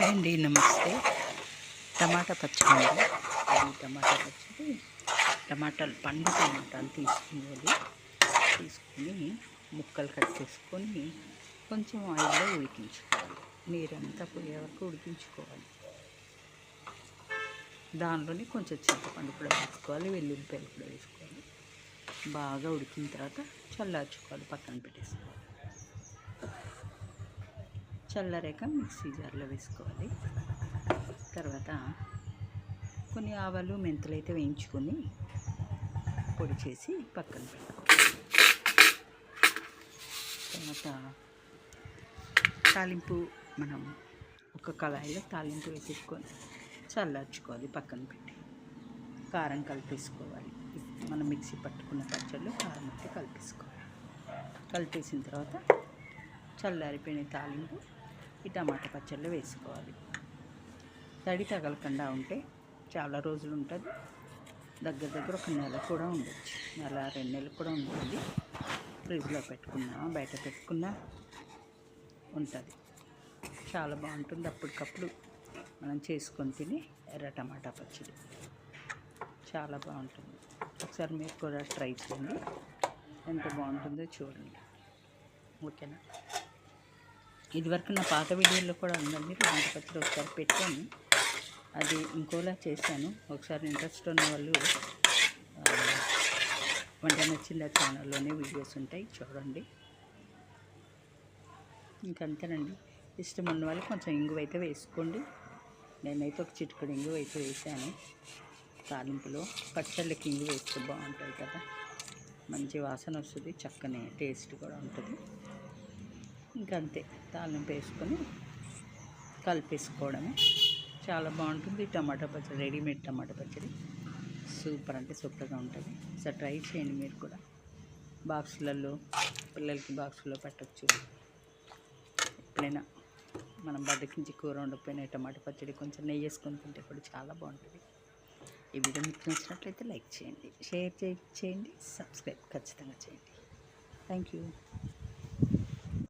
Hi అండి నమస్తే. టమాటా పచ్చడి అది టమాటా పచ్చడి టమాటాలు పండు టమాటాలు తీసుకోవాలి తీసుకుని ముక్కలు కట్ చేసుకొని కొంచెం ఆయిల్లో ఉడికించుకోవాలి. నీరంతా పోయే వరకు ఉడికించుకోవాలి. దానిలోనే కొంచెం చింతపండు కూడా వేసుకోవాలి వెల్లుల్లిపాయలు కూడా వేసుకోవాలి. బాగా ఉడికిన తర్వాత చల్లార్చుకోవాలి పక్కన పెట్టేసుకోవాలి. చల్లరేక మిక్సీ జార్లో వేసుకోవాలి. తర్వాత కొన్ని ఆవాలు మెంతులు అయితే వేయించుకొని పొడి చేసి పక్కన పెట్టుకోవాలి. తర్వాత తాలింపు మనం ఒక కళాయిలో తాలింపు వేసేసుకొని చల్లార్చుకోవాలి పక్కన పెట్టి. కారం కలిపేసుకోవాలి. మనం మిక్సీ పట్టుకున్న పచ్చళ్ళు కారం అయితే కలిపేసుకోవాలి. కలిపేసిన తర్వాత చల్లారిపోయిన తాలింపు ఈ టమాటా పచ్చళ్ళు వేసుకోవాలి. తడి తగలకుండా ఉంటే చాలా రోజులు ఉంటుంది. దగ్గర దగ్గర ఒక నెల కూడా ఉండొచ్చు. నెల రెండు నెలలు కూడా ఉంటుంది. ఫ్రిడ్జ్లో పెట్టుకున్నా బయట పెట్టుకున్నా ఉంటుంది. చాలా బాగుంటుంది. అప్పటికప్పుడు మనం చేసుకొని తిని ఎర్ర టమాటా పచ్చడి. చాలా బాగుంటుంది. ఒకసారి మీరు కూడా ట్రై చేయండి. ఎంత బాగుంటుందో చూడండి. ఓకేనా? ఇదివరకు నా పాత వీడియోలో కూడా ఉందండి. టమాటా పచ్చడి ఒకసారి పెట్టాను. అది ఇంకోలా చేశాను. ఒకసారి ఇంట్రెస్ట్ ఉన్న వాళ్ళు వంట నచ్చింది ఛానల్లోనే వీడియోస్ ఉంటాయి. చూడండి. ఇంకంతేనండి. ఇష్టం ఉన్న వాళ్ళు కొంచెం ఇంగువ అయితే వేసుకోండి. నేనైతే ఒక చిటికడు ఇంగువ అయితే వేసాను తాలింపులో పచ్చళ్ళకి ఇంగు వేస్తే బాగుంటుంది కదా. మంచి వాసన వస్తుంది. చక్కని టేస్ట్ కూడా ఉంటుంది. ఇంకంతే. తాలింపు వేసుకొని కలిపేసుకోవడమే. చాలా బాగుంటుంది. టమాటా పచ్చడి రెడీమేడ్ టమాటా పచ్చడి. సూపర్ అంటే సూపర్గా ఉంటుంది. సో ట్రై చేయండి మీరు కూడా. బాక్సులలో పిల్లలకి బాక్సులో పెట్టచ్చు. ఎప్పుడైనా మనం బద్దకించి కూర ఉండకపోయినా టమాటా పచ్చడి కొంచెం నెయ్యి వేసుకొని తింటే కూడా చాలా బాగుంటుంది. ఈ వీడియో మీకు నచ్చినట్లయితే లైక్ చేయండి షేర్ చేయండి సబ్స్క్రైబ్ ఖచ్చితంగా చేయండి. Thank you.